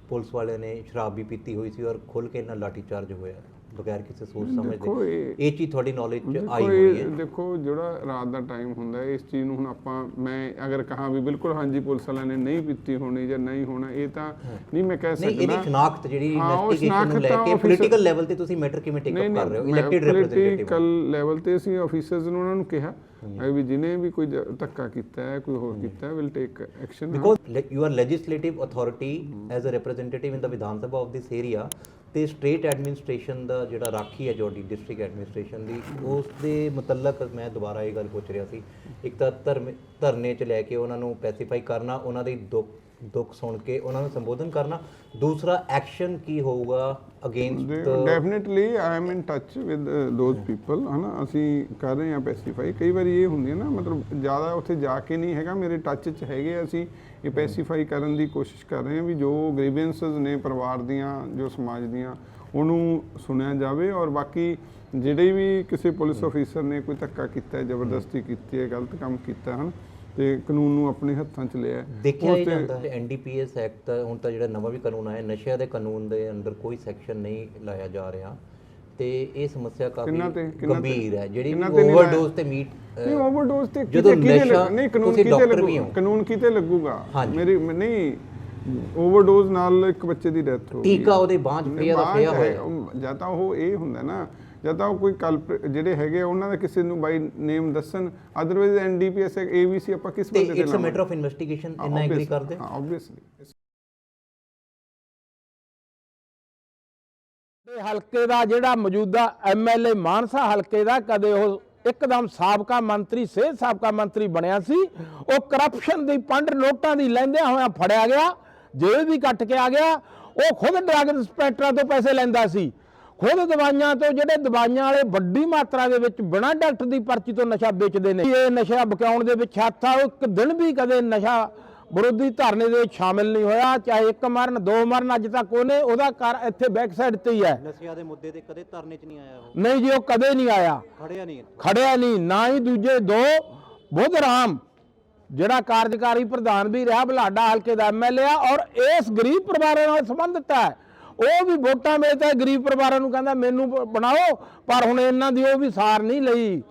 ਪੁਲਿਸ ਵਾਲਿਆਂ ਨੇ ਸ਼ਰਾਬ ਵੀ ਪੀਤੀ ਹੋਈ ਸੀ ਔਰ ਖੁੱਲ ਕੇ ਇਹਨਾਂ ਲਾਠੀ ਚਾਰਜ ਹੋਇਆ। ਬਗੈਰ ਕਿਸੇ ਸੋਚ ਦੇਖੋ ਸਮਝਦੇ ਇਹ- ਚੀਜ਼ ਤੁਹਾਡੀ ਨੌਲੇਜ 'ਚ ਆਈ ਹੋਈ ਹੈ। ਦੇਖੋ ਜਿਹੜਾ ਰਾਤ ਦਾ ਟਾਈਮ ਹੁੰਦਾ ਹੈ, ਇਸ ਚੀਜ਼ ਨੂੰ ਹੁਣ ਆਪਾਂ ਮੈਂ ਅਗਰ ਕਹਾਂ ਵੀ ਬਿਲਕੁਲ ਹਾਂਜੀ ਪੁਲਿਸ ਵਾਲਿਆਂ ਨੇ ਨਹੀਂ ਪੀਤੀ ਹੋਣੀ ਜਾਂ ਨਹੀਂ ਹੋਣਾ ਇਹ ਤਾਂ ਨਹੀਂ ਮੈਂ ਕਹਿ ਨਹੀਂ ਇਹਦੀ ਸਕਦਾ। ਸ਼ਨਾਖਤ ਜਿਹੜੀ ਹਾਂ, ਇਨਵੈਸਟੀਗੇਸ਼ਨ ਨੂੰ ਲੈ ਕੇ ਪੋਲੀਟੀਕਲ ਲੈਵਲ ਤੇ ਤੁਸੀਂ ਮੈਟਰ ਕਿਵੇਂ ਟੇਕ ਅਪ ਕਰ ਰਹੇ ਹੋ? ਇਲੈਕਟਿਡ ਰਿਪਰੈਜ਼ੈਂਟੇਟਿਵ ਪੋਲੀਟੀਕਲ ਲੈਵਲ ਤੇ ਅਸੀਂ ਆਫੀਸਰਸ ਨੂੰ ਉਹਨਾਂ ਨੂੰ ਕਿਹਾ ਅਹ ਵੀ ਜਿਹਨੇ ਵੀ ਕੋਈ ਧੱਕਾ ਕੀਤਾ ਹੈ ਕੋਈ ਹੋਰ ਕੀਤਾ ਹੈ will take action le- you are legislative authority as a representative in the Vidhan Sabha of this area ਤੇ ਸਟੇਟ ਐਡਮਿਨਿਸਟ੍ਰੇਸ਼ਨ ਦਾ ਜਿਹੜਾ ਰਾਖੀ ਹੈ ਜੋਡੀ ਡਿਸਟ੍ਰਿਕਟ ਐਡਮਿਨਿਸਟ੍ਰੇਸ਼ਨ ਦੀ ਉਸ ਦੇ ਮੁਤਲਕ ਮੈਂ ਦੁਬਾਰਾ ਇਹ ਗੱਲ ਪੁੱਛ ਰਿਹਾ ਸੀ। ਇੱਕ ਤਾਂ ਧਰਮ, ਧਰਨੇ ਚ ਲੈ ਕੇ ਉਹਨਾਂ ਨੂੰ ਪੈਸੀਫਾਈ ਕਰਨਾ, ਉਹਨਾਂ ਦੇ ਦੁੱਖ ਦੁੱਖ ਸੁਣ ਕੇ ਉਹਨਾਂ ਨੂੰ ਸੰਬੋਧਨ ਕਰਨਾ। ਦੂਸਰਾ ਐਕਸ਼ਨ ਕੀ ਹੋਊਗਾ against definitely I am in touch with those people ਹਨਾ? ਅਸੀਂ ਕਰ ਰਹੇ ਹਾਂ ਪੈਸੀਫਾਈ ਕਈ ਵਾਰੀ ਇਹ ਹੁੰਦੀ ਹੈ ਨਾ ਮਤਲਬ ਜ਼ਿਆਦਾ ਉੱਥੇ ਜਾ ਕੇ ਨਹੀਂ ਹੈਗਾ ਮੇਰੇ ਟੱਚ 'ਚ ਹੈਗੇ ਅਸੀਂ ਇਹ ਪੈਸੀਫਾਈ ਕਰਨ ਦੀ ਕੋਸ਼ਿਸ਼ ਕਰ ਰਹੇ ਹਾਂ ਵੀ ਜੋ ਗ੍ਰੀਵੈਂਸਸ ਨੇ ਪਰਿਵਾਰ ਦੀਆਂ ਜੋ ਸਮਾਜ ਦੀਆਂ ਉਹਨੂੰ ਸੁਣਿਆ ਜਾਵੇ ਔਰ ਬਾਕੀ ਜਿਹੜੇ ਵੀ ਕਿਸੇ ਪੁਲਿਸ ਅਫੀਸਰ ਨੇ ਕੋਈ ਧੱਕਾ ਕੀਤਾ ਹੈ ਜ਼ਬਰਦਸਤੀ ਕੀਤੀ ਹੈ ਗਲਤ ਕੰਮ ਕੀਤਾ ਹਨ? ਤੇ ਕਾਨੂੰਨ ਨੂੰ ਆਪਣੇ ਹੱਥਾਂ 'ਚ ਲਿਆ। ਦੇਖਿਆ ਹੀ ਜਾਂਦਾ ਹੈ ਐਨਡੀਪੀਐਸ ਐਕਟ ਹੁਣ ਤਾਂ ਜਿਹੜਾ ਨਵਾਂ ਵੀ ਕਾਨੂੰਨ ਆਇਆ ਨਸ਼ਿਆਂ ਦੇ ਕਾਨੂੰਨ ਦੇ ਅੰਦਰ ਕੋਈ ਸੈਕਸ਼ਨ ਨਹੀਂ ਲਾਇਆ ਜਾ ਰਿਹਾ। ਤੇ ਇਹ ਸਮੱਸਿਆ ਕਾਫੀ ਗੰਭੀਰ ਹੈ। ਜਿਹੜੀ ਓਵਰਡੋਜ਼ ਤੇ ਮੀਟ ਨਹੀਂ ਓਵਰਡੋਜ਼ ਤੇ ਕਿਤੇ ਕਿਤੇ ਨਹੀਂ ਕਾਨੂੰਨ ਕਿਤੇ ਲੱਗੂਗਾ। ਕਾਨੂੰਨ ਕਿਤੇ ਲੱਗੂਗਾ। ਮੇਰੀ ਨਹੀਂ ਓਵਰਡੋਜ਼ ਨਾਲ ਇੱਕ ਬੱਚੇ ਦੀ ਡੈਥ ਹੋ ਗਈ। ਟੀਕਾ ਉਹਦੇ ਨਹੀਂ, ਪਿਆ ਪਿਆ ਹੋਇਆ। ਜਾਂ ਤਾਂ ਉਹ ਇਹ ਹੁੰਦਾ ਨਾ ਜਾਂ ਤਾਂ ਉਹ ਕੋਈ ਕਲਪ ਜਿਹੜੇ ਹੈਗੇ ਆ, ਉਹਨਾਂ ਦਾ ਕਿਸੇ ਨੂੰ ਬਾਈ ਨੇਮ ਦੱਸਣ। ਅਦਰਵਾਈਜ਼ ਐਨਡੀਪੀਐਸ ਏਬੀਸੀ ਆਪਾਂ ਕਿਸ ਬੰਦੇ ਤੇ it's a matter of investigation ਇੰਨਾ ਐਗਰੀ ਕਰਦੇ। ਹਾਂ ਆਬਵੀਅਸਲੀ ਤੇ ਹਲਕੇ ਦਾ ਜਿਹੜਾ ਮੌਜੂਦਾ ਐਮਐਲਏ ਮਾਨਸਾ ਹਲਕੇ ਦਾ ਕਦੇ ਉਹ ਇੱਕਦਮ ਸਾਬਕਾ ਮੰਤਰੀ ਸਿਹਤ ਸਾਬਕਾ ਮੰਤਰੀ ਬਣਿਆ ਸੀ ਉਹ ਕਰਪਸ਼ਨ ਦੀ ਪੰਡ ਨੋਟਾਂ ਦੀ ਲੈਂਦਿਆਂ ਹੋਇਆਂ ਫੜਿਆ ਗਿਆ ਜੇਲ੍ਹ ਵੀ ਕੱਟ ਕੇ ਆ ਗਿਆ ਉਹ ਖੁਦ ਡਰੱਗ ਇੰਸਪੈਕਟਰਾਂ ਤੋਂ ਪੈਸੇ ਲੈਂਦਾ ਸੀ। ਖੁਦ ਦਵਾਈਆਂ ਤੋਂ ਜਿਹੜੇ ਦਵਾਈਆਂ ਵਾਲੇ ਵੱਡੀ ਮਾਤਰਾ ਦੇ ਵਿੱਚ ਬਿਨਾਂ ਡਾਕਟਰ ਦੀ ਪਰਚੀ ਤੋਂ ਨਸ਼ਾ ਵੇਚਦੇ ਨੇ। ਇਹ ਨਸ਼ਾ ਵਿਕਾਉਣ ਦੇ ਵਿੱਚ ਹੱਥ ਆ ਇੱਕ ਦਿਨ ਵੀ ਕਦੇ ਨਸ਼ਾ ਵਿਰੋਧੀ ਧਰਨੇ ਦੇ ਸ਼ਾਮਿਲ ਨਹੀਂ ਹੋਇਆ। ਚਾਹੇ ਇੱਕ ਮਰਨ ਦੋ ਮਰਨ ਅੱਜ ਤੱਕ ਉਹਨੇ ਉਹਦਾ ਘਰ ਇੱਥੇ ਬੈਕ ਸਾਈਡ ਤੇ ਹੀ ਹੈ। ਨਸ਼ਿਆਂ ਦੇ ਮੁੱਦੇ ਤੇ ਕਦੇ ਧਰਨੇ 'ਚ ਨਹੀਂ ਆਇਆ ਉਹ। ਨਹੀਂ ਜੀ ਉਹ ਕਦੇ ਨਹੀਂ ਆਇਆ। ਖੜਿਆ ਨਹੀਂ ਖੜਿਆ ਨਹੀਂ ਨਾ ਹੀ ਦੂਜੇ ਦੋ ਬੁੱਧ ਰਾਮ ਜਿਹੜਾ ਕਾਰਜਕਾਰੀ ਪ੍ਰਧਾਨ ਵੀ ਰਿਹਾ ਬਲਾਡਾ ਹਲਕੇ ਦਾ ਐਮਐਲਏ ਆ ਔਰ ਇਸ ਗਰੀਬ ਪਰਿਵਾਰਾਂ ਨਾਲ ਸੰਬੰਧਿਤ ਹੈ। ਉਹ ਵੀ ਵੋਟਾਂ ਵੇਚਦਾ ਗਰੀਬ ਪਰਿਵਾਰਾਂ ਨੂੰ ਕਹਿੰਦਾ ਮੈਨੂੰ ਬਣਾਓ ਪਰ ਹੁਣ ਇਹਨਾਂ ਦੀ ਉਹ ਵੀ ਸਾਰ ਨਹੀਂ ਲਈ।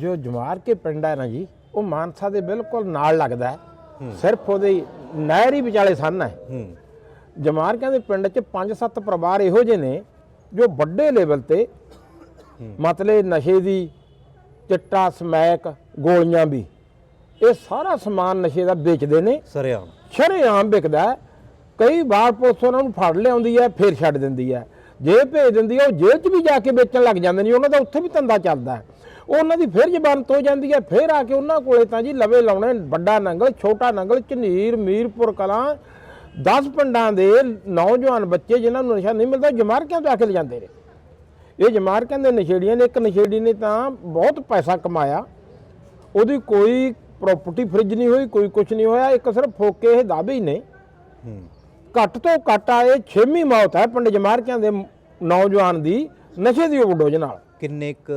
ਜੋ ਜਮਾਰ ਕੇ ਪਿੰਡ ਹੈ ਨਾ ਜੀ ਉਹ ਮਾਨਸਾ ਦੇ ਬਿਲਕੁਲ ਨਾਲ ਲੱਗਦਾ ਹੈ। ਸਿਰਫ ਉਹਦੇ ਨਹਿਰੀ ਵਿਚਾਲੇ ਸੰਨ ਹੈ। ਜਮਾਰਕਿਆਂ ਦੇ ਪਿੰਡ 'ਚ 5-7 ਪਰਿਵਾਰ ਇਹੋ ਜਿਹੇ ਨੇ ਜੋ ਵੱਡੇ ਲੈਵਲ ਤੇ ਮਤਲਬ ਨਸ਼ੇ ਦੀ ਚਿੱਟਾ ਸਮੈਕ ਗੋਲੀਆਂ ਵੀ ਇਹ ਸਾਰਾ ਸਮਾਨ ਨਸ਼ੇ ਦਾ ਵੇਚਦੇ ਨੇ। ਸਰਿਆਮ। ਸ਼ਰੇਆਮ ਵਿਕਦਾ ਹੈ। ਕਈ ਵਾਰ ਪੁਲਿਸ ਉਹਨਾਂ ਨੂੰ ਫੜ ਲਿਆਉਂਦੀ ਹੈ, ਫਿਰ ਛੱਡ ਦਿੰਦੀ ਹੈ। ਜੇਲ੍ਹ ਭੇਜ ਦਿੰਦੀ ਹੈ, ਉਹ ਜੇਲ੍ਹ 'ਚ ਵੀ ਜਾ ਕੇ ਵੇਚਣ ਲੱਗ ਜਾਂਦੇ ਨੇ, ਉਹਨਾਂ ਦਾ ਉੱਥੇ ਵੀ ਧੰਦਾ ਚੱਲਦਾ ਹੈ। ਉਹਨਾਂ ਦੀ ਫਿਰ ਜ਼ਬਾਨਤ ਹੋ ਜਾਂਦੀ ਹੈ, ਫਿਰ ਆ ਕੇ ਉਹਨਾਂ ਕੋਲੇ ਤਾਂ ਜੀ ਲਵੇ ਲਾਉਣੇ, ਵੱਡਾ ਨੰਗਲ, ਛੋਟਾ ਨੰਗਲ, ਝਨੀਰ, ਮੀਰਪੁਰ ਕਲਾਂ 10 ਪਿੰਡਾਂ ਦੇ ਨੌਜਵਾਨ ਬੱਚੇ ਜਿਨ੍ਹਾਂ ਨੂੰ ਨਸ਼ਾ ਨਹੀਂ ਮਿਲਦਾ ਜਮਾਰਕਿਆਂ ਤੋਂ ਆ ਕੇ ਲਿਜਾਂਦੇ ਨੇ? ਇਹ ਜਮਾਰਕਾਂ ਦੇ ਨਸ਼ੇੜੀਆਂ ਨੇ, ਇੱਕ ਨਸ਼ੇੜੀ ਨੇ ਤਾਂ ਬਹੁਤ ਪੈਸਾ ਕਮਾਇਆ। ਉਹਦੀ ਕੋਈ ਪ੍ਰਾਪਰਟੀ ਫ੍ਰਿਜ ਨਹੀਂ ਹੋਈ, ਕੋਈ ਕੁਝ ਨਹੀਂ ਹੋਇਆ, ਇੱਕ ਸਿਰਫ ਫੋਕੇ ਇਹ ਦਾਅਵੇ ਹੀ ਨੇ। ਘੱਟ ਤੋਂ ਘੱਟ ਆ ਇਹ 6ਵੀਂ ਮੌਤ ਹੈ ਪਿੰਡ ਜਮਾਰਕਿਆਂ ਦੇ ਨੌਜਵਾਨ ਦੀ ਨਸ਼ੇ ਦੀ ਓਵਰਡੋਜ਼ ਨਾਲ। ਕਿੰਨੇ ਕੁ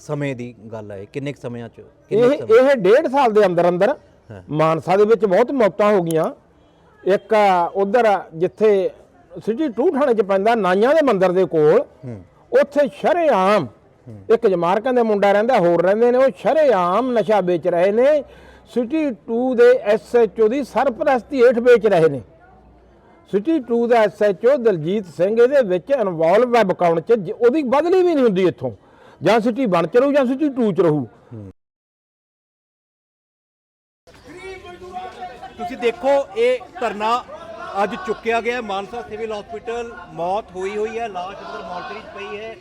ਸਮੇਂ ਦੀ ਗੱਲ ਹੈ? ਕਿੰਨੇ ਕੁ ਸਮਿਆਂ 'ਚ? ਇਹ? ਇਹ ਡੇਢ ਸਾਲ ਦੇ ਅੰਦਰ ਅੰਦਰ ਮਾਨਸਾ ਦੇ ਵਿੱਚ ਬਹੁਤ ਮੌਤਾਂ ਹੋ ਗਈਆਂ। ਇੱਕ ਉਧਰ ਜਿੱਥੇ ਸਿਟੀ 2 ਥਾਣੇ ਚ ਪੈਂਦਾ ਨਾਈਆਂ ਦੇ ਮੰਦਿਰ ਦੇ ਕੋਲ ਉੱਥੇ ਸ਼ਰੇਆਮ ਇੱਕ ਜਮਾਰਕਾਂ ਦੇ ਮੁੰਡਾ ਰਹਿੰਦਾ ਹੋਰ ਰਹਿੰਦੇ ਨੇ ਉਹ ਸ਼ਰੇਆਮ ਨਸ਼ਾ ਵੇਚ ਰਹੇ ਨੇ। ਸਿਟੀ 2 ਦੇ ਐਸਐਚਓ ਦੀ ਸਰਪ੍ਰਸਤੀ ਹੇਠ ਵੇਚ ਰਹੇ ਨੇ। ਸਿਟੀ 2 ਦਾ ਐਸਐਚਓ ਦਲਜੀਤ ਸਿੰਘ ਇਹਦੇ ਵਿੱਚ ਇਨਵੋਲਵ ਹੈ ਬਕਾਉਣ ਚ ਉਹਦੀ ਬਦਲੀ ਵੀ ਨਹੀਂ ਹੁੰਦੀ ਇੱਥੋਂ। ਜਾਂ ਸਿਟੀ 1 ਚ ਰਹੂ ਜਾਂ ਸਿਟੀ 2 ਚ ਰਹੂ। ਤੁਸੀਂ ਦੇਖੋ, ਇਹ ਧਰਨਾ ਅੱਜ ਚੁੱਕਿਆ ਗਿਆ। ਮਾਨਸਾ ਸਿਵਲ ਹਸਪੀਟਲ ਮੌਤ ਹੋਈ ਹੋਈ ਹੈ। ਲਾਸ਼ ਅੰਦਰ ਮੋਰਚਰੀ ਪਈ ਹੈ।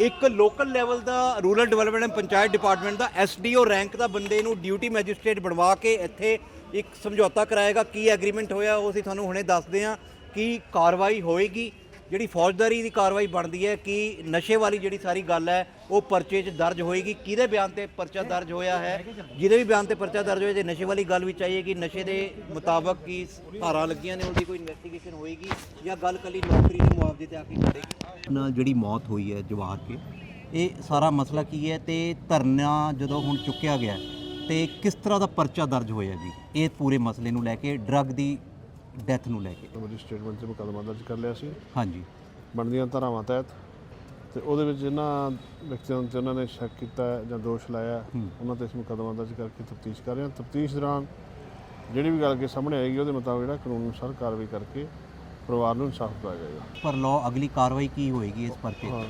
ਇੱਕ local level the rural development and panchayat department the SDO rank ਦਾ ਬੰਦੇ ਨੂੰ ਡਿਊਟੀ ਮੈਜਿਸਟ੍ਰੇਟ ਬਣਵਾ ਕੇ ਇੱਥੇ ਇੱਕ ਸਮਝੌਤਾ ਕਰਾਏਗਾ, ਕੀ ਐਗਰੀਮੈਂਟ ਹੋਇਆ ਉਹ ਅਸੀਂ ਤੁਹਾਨੂੰ ਹੁਣੇ ਦੱਸਦੇ ਹਾਂ, ਕੀ ਕਾਰਵਾਈ ਹੋਏਗੀ। ਜਿਹੜੀ ਫੌਜਦਾਰੀ ਦੀ ਕਾਰਵਾਈ ਬਣਦੀ ਹੈ ਕਿ ਨਸ਼ੇ ਵਾਲੀ ਜਿਹੜੀ ਸਾਰੀ ਗੱਲ ਹੈ ਉਹ ਪਰਚੇ 'ਚ ਦਰਜ ਹੋਏਗੀ? ਕਿਹਦੇ ਬਿਆਨ ਤੇ ਪਰਚਾ ਦਰਜ ਹੋਇਆ ਹੈ? ਜਿਹਦੇ ਵੀ ਬਿਆਨ ਤੇ ਪਰਚਾ ਦਰਜ ਹੋਇਆ ਜੇ ਨਸ਼ੇ ਵਾਲੀ ਗੱਲ ਵੀ ਚਾਹੀਏ ਕਿ ਨਸ਼ੇ ਦੇ ਮੁਤਾਬਕ ਕੀ ਧਾਰਾ ਲੱਗੀਆਂ ਨੇ ਉਹਦੀ ਕੋਈ ਇਨਵੈਸਟੀਗੇਸ਼ਨ ਹੋਏਗੀ ਜਾਂ ਗੱਲ ਕੱਲੀ ਨੌਕਰੀ ਦੇ ਮੁਆਵਜ਼ੇ ਤੇ ਆ ਕੇ ਕਰੇਗੀ ਨਾਲ ਜਿਹੜੀ ਮੌਤ ਹੋਈ ਹੈ ਜਵਾਹਰ ਕੇ ਇਹ ਸਾਰਾ ਮਸਲਾ ਕੀ ਹੈ ਤੇ ਧਰਨਾ ਜਦੋਂ ਹੁਣ ਚੁੱਕਿਆ ਗਿਆ ਹੈ, ਤੇ ਕਿਸ ਤਰ੍ਹਾਂ ਦਾ ਪਰਚਾ ਦਰਜ ਹੋਇਆ ਜੀ? ਇਹ ਪੂਰੇ ਮਸਲੇ ਨੂੰ ਲੈ ਕੇ ਡਰੱਗ ਦੀ ਡੈਥ ਨੂੰ ਲੈ ਕੇ। ਮੇਰੀ ਸਟੇਟਮੈਂਟ 'ਚ ਮੁਕੱਦਮਾ ਦਰਜ ਕਰ ਲਿਆ ਸੀ। ਹਾਂਜੀ। ਬਣਦੀਆਂ ਧਾਰਾਵਾਂ ਤਹਿਤ। ਤੇ ਉਹਦੇ ਵਿੱਚ ਜਿਨ੍ਹਾਂ ਵਿਅਕਤੀਆਂ ਤੇ ਉਹਨਾਂ ਨੇ ਸ਼ੱਕ ਕੀਤਾ ਜਾਂ ਦੋਸ਼ ਲਾਇਆ। ਉਹਨਾਂ ਤੇ ਅਸੀਂ ਮੁਕੱਦਮਾ ਦਰਜ ਕਰਕੇ ਤਫਤੀਸ਼ ਕਰ ਰਹੇ ਹਾਂ। ਤਫਤੀਸ਼ ਦੌਰਾਨ ਜਿਹੜੀ ਵੀ ਗੱਲ ਕੇ ਸਾਹਮਣੇ ਆਏਗੀ ਉਹਦੇ ਮੁਤਾਬਕ ਜਿਹੜਾ ਕਾਨੂੰਨ ਅਨੁਸਾਰ ਕਾਰਵਾਈ ਕਰਕੇ ਪਰਿਵਾਰ ਨੂੰ ਇਨਸਾਫ ਦਿਵਾਇਆ ਜਾਏਗਾ। ਪਰ ਲਾਅ ਅਗਲੀ ਕਾਰਵਾਈ ਕੀ ਹੋਏਗੀ ਇਸ ਪਰਚੇ ਹਾਂ।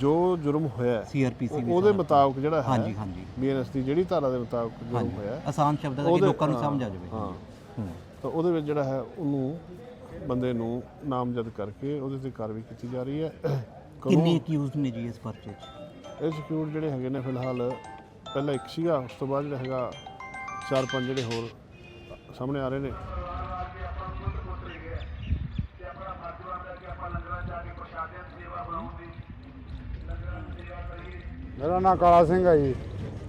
ਜੋ ਜੁਰਮ ਹੋਇਆ ਵੀ ਉਹਦੇ। ਮੁਤਾਬਕ ਜਿਹੜਾ ਹੈ ਹਾਂਜੀ, ਹਾਂਜੀ। ਬੀਐਨਐਸ ਦੀ ਜਿਹੜੀ ਧਾਰਾ ਦੇ ਮੁਤਾਬਕ ਜੁਰਮ ਹੋਇਆ ਆਸਾਨ ਸ਼ਬਦਾਂ ਦਾ ਲੋਕਾਂ ਨੂੰ ਸਮਝ ਆ ਜਾਵੇ। ਹਾਂ। ਹੂੰ। ਤਾਂ ਉਹਦੇ ਵਿੱਚ ਜਿਹੜਾ ਹੈ ਉਹਨੂੰ ਬੰਦੇ ਨੂੰ ਨਾਮਜ਼ਦ ਕਰਕੇ ਉਹਦੇ ਤੇ ਕਾਰਵਾਈ ਕੀਤੀ ਜਾ ਰਹੀ ਹੈ। ਕਿੰਨੇ ਅਕਿਊਜ਼ਡ ਨੇ ਜੀ ਇਸ ਪਰਚੇ 'ਚ? ਇਹ ਸਿਕਿਉਰ ਜਿਹੜੇ ਹੈਗੇ ਨੇ ਫਿਲਹਾਲ ਪਹਿਲਾਂ ਇੱਕ ਸੀਗਾ ਉਸ ਤੋਂ ਬਾਅਦ ਜਿਹੜਾ ਹੈਗਾ ਚਾਰ ਪੰਜ ਜਿਹੜੇ ਹੋਰ ਸਾਹਮਣੇ ਆ ਰਹੇ ਨੇ। ਮੇਰਾ ਨਾਮ ਕਾਲਾ ਸਿੰਘ ਹੈ ਜੀ।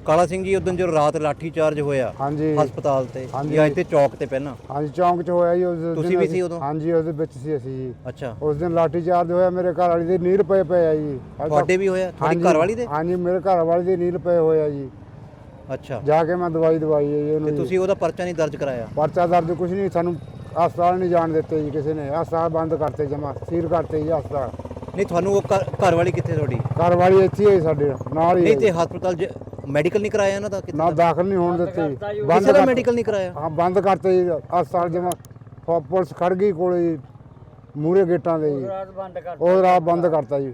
ਕਾਲਾ ਸਿੰਘ ਜੀ ਉਦੋਂ ਜਦੋਂ ਰਾਤ ਲਾਠੀ ਚਾਰਜ ਹੋਇਆ ਹਾਂਜੀ। ਹਸਪਤਾਲ ਤੇ ਹਾਂਜੀ। ਜਾਂ ਇੱਥੇ ਚੌਕ ਤੇ ਪਹਿਲਾਂ? ਹਾਂਜੀ ਚੌਂਕ 'ਚ ਹੋਇਆ ਜੀ ਉਸ ਦਿਨ ਤੁਸੀਂ ਵੀ ਅਸੀਂ- ਸੀ ਉਦੋਂ? ਹਾਂਜੀ ਉਹਦੇ ਵਿੱਚ ਸੀ ਅਸੀਂ ਜੀ। ਅੱਛਾ। ਉਸ ਦਿਨ ਲਾਠੀ ਚਾਰਜ ਹੋਇਆ ਮੇਰੇ ਘਰ ਵਾਲੀ ਦੇ ਨੀਲ ਪਏ ਪਏ ਆ ਜੀ। ਅੱਜ ਤੁਹਾਡੇ ਵੀ ਹੋਇਆ? ਤੁਹਾਡੀ ਹਾਂਜੀ, ਘਰ ਵਾਲੀ ਦੇ? ਹਾਂਜੀ ਮੇਰੇ ਘਰ ਵਾਲੀ ਦੇ ਨੀਲ ਪਏ ਹੋਏ ਆ ਜੀ। ਅੱਛਾ। ਜਾ ਕੇ ਮੈਂ ਦਵਾਈ ਦਵਾਈ ਹੈ ਜੀ ਤੇ ਉਹਨੂੰ ਜੀ। ਤੁਸੀਂ ਉਹਦਾ ਪਰਚਾ ਨਹੀਂ ਦਰਜ ਕਰਾਇਆ? ਪਰਚਾ ਦਰਜ ਕੁਝ ਨਹੀਂ ਸਾਨੂੰ ਹਸਪਤਾਲ ਨਹੀਂ ਜਾਣ ਦਿੱਤੇ ਜੀ ਕਿਸੇ ਨੇ। ਹਸਪਤਾਲ ਬੰਦ ਕਰਤੇ ਜਮਾ ਸੀਲ ਕਰਤੇ ਜੀ ਹਸਪਤਾਲ। ਨਹੀਂ ਤੁਹਾਨੂੰ ਉਹ ਘਰ- ਵਾਲੀ ਕਿੱਥੇ ਤੁਹਾਡੀ? ਘਰ ਵਾਲੀ ਇੱਥੇ ਹੀ ਹੈ ਸਾਡੇ ਨਾਲ ਹੀ ਨਹੀਂ ਹੈ ਤੇ ਜੀ। ਹਸਪਤਾਲ ਮੈਡੀਕਲ ਨਹੀਂ ਕਰਾਇਆ ਇਹਨਾਂ ਦਾ ਕਿਤੇ? ਨਾ ਦਾਖਲ ਨਹੀਂ ਹੋਣ ਦਿੱਤੇ। ਬੰਦ ਕਿਸੇ ਦਾ ਕਰ- ਮੈਡੀਕਲ ਨਹੀਂ ਕਰਾਇਆ? ਹਾਂ ਬੰਦ ਕਰਤੇ ਜੀ। ਹਸਪਤਾਲ ਜਮਾ ਪੁਲਿਸ ਖੜ ਗਈ ਕੋਲੇ ਜੀ। ਮੂਰੇ ਗੇਟਾਂ ਦੇ ਜੀ। ਉਹ ਰਾਤ ਬੰਦ ਕਰਤਾ ਜੀ।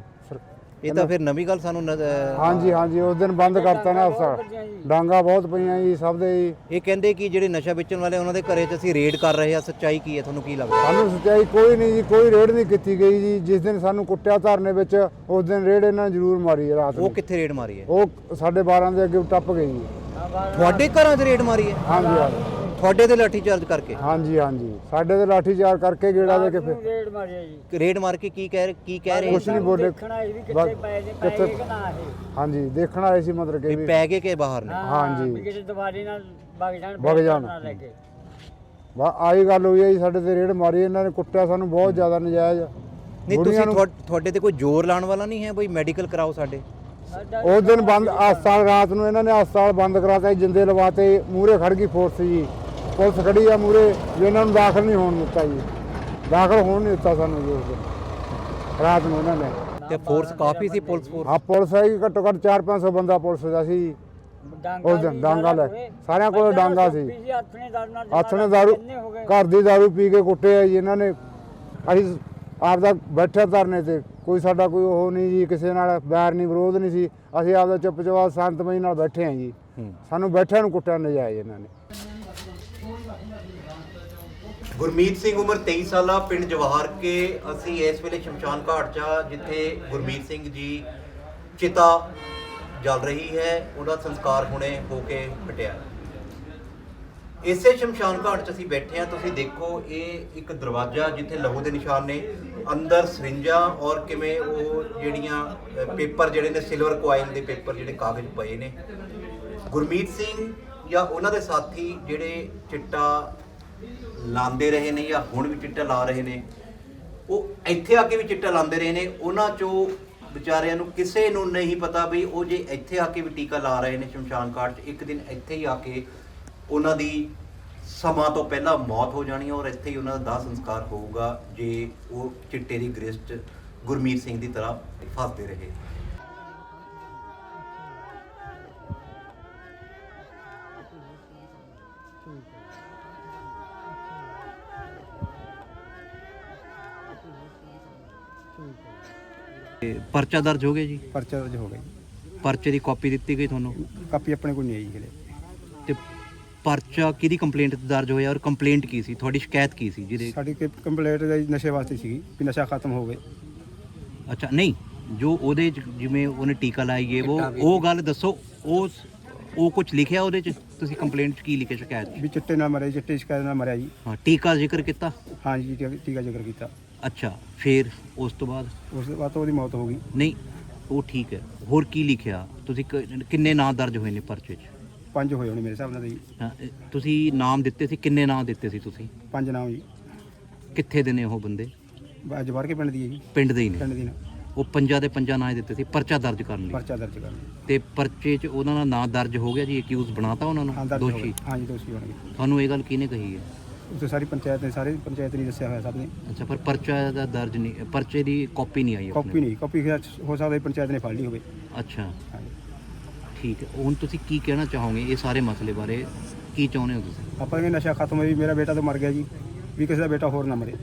ਇਹ ਤਾਂ ਫਿਰ ਨਵੀਂ ਗੱਲ ਸਾਨੂੰ ਨਜ਼- ਹਾਂਜੀ ਹਾਂਜੀ ਉਸ ਦਿਨ ਬੰਦ ਕਰਤਾ ਨਾ ਹਸਪਤਾਲ ਡਾਂਗਾ ਬਹੁਤ ਪਈਆਂ ਜੀ ਸਭ ਦੇ ਜੀ। ਇਹ ਕਹਿੰਦੇ ਕਿ ਜਿਹੜੇ ਨਸ਼ਾ ਵੇਚਣ ਵਾਲੇ ਉਹਨਾਂ ਦੇ ਘਰੇ 'ਚ ਅਸੀਂ ਰੇਡ ਕਰ ਰਹੇ ਆ ਸੱਚਾਈ ਕੀ ਹੈ ਤੁਹਾਨੂੰ ਕੀ ਲੱਗਦਾ? ਸਾਨੂੰ ਸੱਚਾਈ ਕੋਈ ਨਹੀਂ ਜੀ ਕੋਈ ਰੇਡ ਨਹੀਂ ਕੀਤੀ ਗਈ ਜੀ। ਜਿਸ ਦਿਨ ਸਾਨੂੰ ਕੁੱਟਿਆ ਧਰਨੇ ਵਿੱਚ ਉਸ ਦਿਨ ਰੇਡ ਇਹਨਾਂ ਨੇ ਜ਼ਰੂਰ ਮਾਰੀ ਹੈ ਰਾਤ ਉਹ ਨੂੰ। ਕਿੱਥੇ ਰੇਡ ਮਾਰੀ ਹੈ? ਉਹ ਸਾਡੇ 12 ਦੇ ਅੱਗੇ ਟੱਪ ਗਈ ਜੀ। ਤੁਹਾਡੇ ਘਰਾਂ 'ਚ ਰੇਡ ਮਾਰੀ ਹੈ? ਹਾਂਜੀ ਹਾਂਜੀ। ਤੁਹਾਡੇ ਤੇ ਲਾਠੀ ਚਾਰਜ ਕਰਕੇ? ਹਾਂਜੀ ਹਾਂਜੀ। ਸਾਡੇ ਤੇ ਲਾਠੀ ਚਾਰ ਕਰਕੇ ਗੇੜਾ ਦੇ ਕੇ ਫਿਰ ਰੇਡ ਮਾਰ ਕੇ ਕੀ ਕਹਿ ਕੀ ਕਹਿ ਰਹੇ? ਕੁਛ ਨਹੀਂ ਬੋਲੇ। ਬਸ ਕਿੱਥੇ ਹਾਂਜੀ ਦੇਖਣ ਆਏ ਸੀ ਮਤਲਬ ਕਿ ਵੀ ਵੀ ਪੈ ਗਏ ਕਿ ਬਾਹਰ ਨੇ? ਹਾਂਜੀ। ਕਿਸੇ ਦਵਾਰੀ ਨਾਲ ਵਗ ਜਾਣ ਵਗ ਜਾਣ। ਬਾ ਆਹੀ ਗੱਲ ਹੋਈ ਹੈ ਜੀ ਸਾਡੇ ਤੇ ਰੇਡ ਮਾਰੀ ਇਹਨਾਂ ਨੇ ਕੁੱਟਿਆ ਸਾਨੂੰ ਬਹੁਤ ਜ਼ਿਆਦਾ ਨਜਾਇਜ਼ ਨਹੀਂ ਤੁਸੀਂ ਬੁੜੀਆਂ ਨੂੰ- ਤੁਹਾ- ਤੁਹਾਡੇ ਤੇ ਕੋਈ ਜ਼ੋਰ ਲਾਉਣ ਵਾਲਾ ਨਹੀਂ ਹੈ? ਬਈ ਮੈਡੀਕਲ ਕਰਾਓ ਸਾਡੇ। ਉਸ ਦਿਨ ਬੰਦ ਹਸਪਤਾਲ ਰਾਤ ਨੂੰ ਇਹਨਾਂ ਨੇ ਹਸਪਤਾਲ ਬੰਦ ਕਰਾਤਾ ਜੀ, ਜਿੰਦੇ ਲਵਾਤੇ ਮੂਰੇ ਖੜ ਗਈ ਫੋਰਸ ਜੀ। ਪੁਲਿਸ ਖੜੀ ਆ ਮੂਰੇ ਵੀ ਇਹਨਾਂ ਨੂੰ ਦਾਖਲ ਨਹੀਂ ਹੋਣ ਦਿੱਤਾ ਜੀ। ਦਾਖਲ ਹੋਣ ਨਹੀਂ ਦਿੱਤਾ ਸਾਨੂੰ ਜੀ ਉਸ ਦਿਨ। ਰਾਤ ਨੂੰ ਇਹਨਾਂ ਨੇ। ਤੇ ਫੋਰਸ ਕਾਫੀ ਸੀ ਪੁਲਿਸ ਫੋਰਸ ਆ ਪੁਲਿਸ ਹੈ ਘੱਟੋ ਘੱਟ 4-500 ਬੰਦਾ ਪੁਲਿਸ ਦਾ ਸੀ। ਜੀ। ਉਸ ਦਿਨ ਡਾਂਗਾ ਲੈ। ਸਾਰਿਆਂ ਕੋਲ ਡਾਂਗਾ ਸੀ। ਆਥਣੇ ਦਾਰੂ ਘਰ ਦੀ ਦਾਰੂ ਪੀ ਕੇ ਕੁੱਟੇ ਆ ਜੀ ਇਹਨਾਂ ਨੇ। ਅਸੀਂ ਆਪਦਾ ਬੈਠੇ ਧਰਨੇ ਤੇ ਕੋਈ ਸਾਡਾ ਕੋਈ ਉਹ ਨਹੀਂ ਜੀ ਕਿਸੇ ਨਾਲ ਬੈਰ ਨਹੀਂ ਵਿਰੋਧ ਨਹੀਂ ਸੀ। ਅਸੀਂ ਆਪਦਾ ਚੁੱਪ ਚੁਪਾਸ ਸ਼ਾਂਤਮਈ ਨਾਲ ਬੈਠੇ ਆ ਜੀ। ਸਾਨੂੰ ਬੈਠਿਆਂ ਨੂੰ ਕੁੱਟਿਆ ਨਜਾਇਜ਼ ਇਹਨਾਂ ਨੇ। ਗੁਰਮੀਤ ਸਿੰਘ ਉਮਰ 23 ਸਾਲਾ ਪਿੰਡ ਜਵਾਹਰ ਕੇ। ਅਸੀਂ ਇਸ ਵੇਲੇ ਸ਼ਮਸ਼ਾਨ ਘਾਟ 'ਚ ਆ, ਜਿੱਥੇ ਗੁਰਮੀਤ ਸਿੰਘ ਜੀ ਚਿਤਾ ਜਲ ਰਹੀ ਹੈ। ਉਹਦਾ ਸੰਸਕਾਰ ਹੁਣੇ ਹੋ ਕੇ ਹਟਿਆ। ਇਸੇ ਸ਼ਮਸ਼ਾਨ ਘਾਟ 'ਚ ਅਸੀਂ ਬੈਠੇ ਆ ਤੁਸੀਂ ਦੇਖੋ ਇਹ ਇੱਕ ਦਰਵਾਜ਼ਾ ਜਿੱਥੇ ਲਹੂ ਦੇ ਨਿਸ਼ਾਨ ਨੇ ਅੰਦਰ ਸਰਿੰਜਾਂ ਔਰ ਕਿਵੇਂ ਉਹ ਜਿਹੜੀਆਂ ਅ, ਪੇਪਰ ਜਿਹੜੇ ਨੇ ਸਿਲਵਰ ਕੁਆਇਲ ਦੇ ਪੇਪਰ ਜਿਹੜੇ ਕਾਗਜ਼ ਪਏ ਨੇ। ਗੁਰਮੀਤ ਸਿੰਘ ਜਾਂ ਉਹਨਾਂ ਦੇ ਸਾਥੀ ਜਿਹੜੇ ਚਿੱਟਾ ਲਾਉਂਦੇ ਰਹੇ ਨੇ ਜਾਂ ਹੁਣ ਵੀ ਚਿੱਟਾ ਲਾ ਰਹੇ ਨੇ। ਉਹ ਇੱਥੇ ਆ ਕੇ ਵੀ ਚਿੱਟਾ ਲਾਉਂਦੇ ਰਹੇ ਨੇ। ਉਹਨਾਂ ਚੋਂ ਵਿਚਾਰਿਆਂ ਨੂੰ ਕਿਸੇ ਨੂੰ ਨਹੀਂ ਪਤਾ ਵੀ ਉਹ ਜੇ ਇੱਥੇ ਆ ਕੇ ਵੀ ਟੀਕਾ ਲਾ ਰਹੇ ਨੇ ਸ਼ਮਸ਼ਾਨ ਘਾਟ 'ਚ, ਇੱਕ ਦਿਨ ਇੱਥੇ ਹੀ ਆ ਕੇ ਉਹਨਾਂ ਦੀ ਸਮਾਂ ਤੋਂ ਪਹਿਲਾਂ ਮੌਤ ਹੋ ਜਾਣੀ ਹੈ ਔਰ ਇੱਥੇ ਹੀ ਉਹਨਾਂ ਦਾ ਦਾਹ ਸੰਸਕਾਰ ਹੋਊਗਾ ਜੇ ਉਹ ਚਿੱਟੇ ਦੀ ਗ੍ਰਿਸਟ ਗੁਰਮੀਤ ਸਿੰਘ ਦੀ ਤਰ੍ਹਾਂ ਫਸਦੇ ਰਹੇ। ਪਰਚਾ ਦਰਜ ਹੋ ਗਿਆ ਜੀ? ਪਰਚਾ ਦਰਜ ਹੋ ਗਿਆ ਜੀ। ਪਰਚੇ ਦੀ ਕਾਪੀ ਦਿੱਤੀ ਗਈ ਤੁਹਾਨੂੰ? ਕਾਪੀ ਆਪਣੇ ਕੋਲ ਨਹੀਂ ਆਈ ਹਲੇ। ਤੇ ਪਰਚਾ ਕਿਹਦੀ ਕੰਪਲੇਂਟ ਤੇ ਦਰਜ ਹੋਇਆ ਔਰ ਕੰਪਲੇਂਟ ਕੀ ਸੀ? ਤੁਹਾਡੀ ਸ਼ਿਕਾਇਤ ਕੀ ਸੀ ਜਿਹਦੇ ਸਾਡੀ ਕੰਪਲੀਟ ਨਸ਼ੇ ਵਾਸਤੇ ਸੀਗੀ ਵੀ ਨਸ਼ਾ ਖਤਮ ਹੋ ਗਏ ਅੱਛਾ ਨਹੀਂ ਜੋ ਉਹਦੇ 'ਚ ਜਿਵੇਂ ਉਹਨੇ ਟੀਕਾ ਲਾਈਏ ਉਹ ਉਹ ਗੱਲ ਦੱਸੋ ਉਹ ਉਹ ਕੁਝ ਲਿਖਿਆ ਉਹਦੇ 'ਚ? ਤੁਸੀਂ ਕੰਪਲੇਂਟ 'ਚ ਕੀ ਲਿਖਿਆ ਸ਼ਿਕਾਇਤ 'ਚ? ਵੀ ਚਿੱਟੇ ਨਾਲ ਮਰਿਆ ਜੀ, ਚਿੱਟੇ ਦੀ ਸ਼ਿਕਾਇਤ ਨਾਲ ਮਰਿਆ ਜੀ। ਹਾਂ ਟੀਕਾ ਜ਼ਿਕਰ ਕੀਤਾ? ਹਾਂ ਜੀ ਟੀਕਾ ਜ਼ਿਕਰ ਕੀਤਾ। ਅੱਛਾ ਫਿਰ ਉਸ ਤੋਂ ਬਾਅਦ? ਉਸ ਤੋਂ ਬਾਅਦ ਤਾਂ ਉਹਦੀ ਮੌਤ ਹੋ ਗਈ। ਨਹੀਂ ਉਹ ਠੀਕ ਹੈ। ਹੋਰ ਕੀ ਲਿਖਿਆ? ਤੁਸੀਂ ਕ- ਕਿੰਨੇ ਨਾਂ ਦਰਜ ਹੋਏ ਨੇ ਪਰਚੇ 'ਚ? ਪੰਜ ਹੋਏ ਹੋਣੇ ਮੇਰੇ ਹਿਸਾਬ ਨਾਲ ਤਾਂ ਜੀ। ਹਾਂ, ਇਹ ਤੁਸੀਂ ਨਾਮ ਦਿੱਤੇ ਸੀ ਕਿੰਨੇ ਨਾਮ ਦਿੱਤੇ ਸੀ ਤੁਸੀਂ? ਪੰਜ ਨਾਮ ਜੀ। ਕਿੱਥੇ ਦੇ ਨੇ ਉਹ ਬੰਦੇ? ਬਾਹਰ ਕੇ ਪਿੰਡ ਦੀ ਹੈ ਜੀ। ਪਿੰਡ ਦੇ ਹੀ ਨੇ? ਪਿੰਡ ਦੀ ਨਾ। ਉਹ ਪੰਜਾਂ ਦੇ ਪੰਜਾਂ ਨਾਂ ਹੀ ਦਿੱਤੇ ਸੀ ਪਰਚਾ ਦਰਜ ਕਰਨ ਲਈ? ਪਰਚਾ ਦਰਜ ਕਰ ਤੇ ਪਰਚੇ 'ਚ ਉਹਨਾਂ ਦਾ ਨਾਂ ਦਰਜ ਹੋ ਗਿਆ ਜੀ ਅਕਿਊਜ਼ ਬਣਾਤਾ ਉਹਨਾਂ ਹਾਂ ਨੂੰ ਦਰਜ ਹੋ ਦੋਸ਼ੀ? ਹਾਂ ਜੀ ਦੋਸ਼ੀ ਬਣ ਗਏ। ਤੁਹਾਨੂੰ ਇਹ ਗੱਲ ਕਿਹਨੇ ਕਹੀ ਹੈ? ਉੱਥੇ ਸਾਰੀ ਪੰਚਾਇਤ ਨੇ ਸਾਰੇ ਪੰਚਾਇਤ ਨੇ ਦੱਸਿਆ ਹੋਇਆ ਸਭ ਨੇ। ਅੱਛਾ ਪਰ ਪਰਚਾ ਦਾ ਦਰਜ ਨਹੀਂ ਪਰਚੇ ਦੀ ਕਾਪੀ ਨਹੀਂ ਆਈ। ਕਾਪੀ ਨਹੀਂ ਕਾਪੀ ਹੋ ਸਕਦਾ ਵੀ ਪੰਚਾਇਤ ਨੇ ਫੜ ਲਈ ਹੋਵੇ। ਅੱਛਾ। ਹਾਂ ਜੀ ਠੀਕ ਹੈ ਹੁਣ ਤੁਸੀਂ ਕੀ ਕਹਿਣਾ ਚਾਹੋਗੇ ਇਹ ਸਾਰੇ ਮਸਲੇ ਬਾਰੇ? ਕੀ ਚਾਹੁੰਦੇ ਹੋ ਤੁਸੀਂ? ਆਪਾਂ ਕਹਿੰਦੇ ਨਸ਼ਾ ਖਤਮ ਹੋਈ ਮੇਰਾ ਬੇਟਾ ਤਾਂ ਮਰ ਗਿਆ ਜੀ ਵੀ ਕਿਸੇ ਦਾ ਬੇਟਾ ਹੋਰ ਨਾ ਮਰੇ।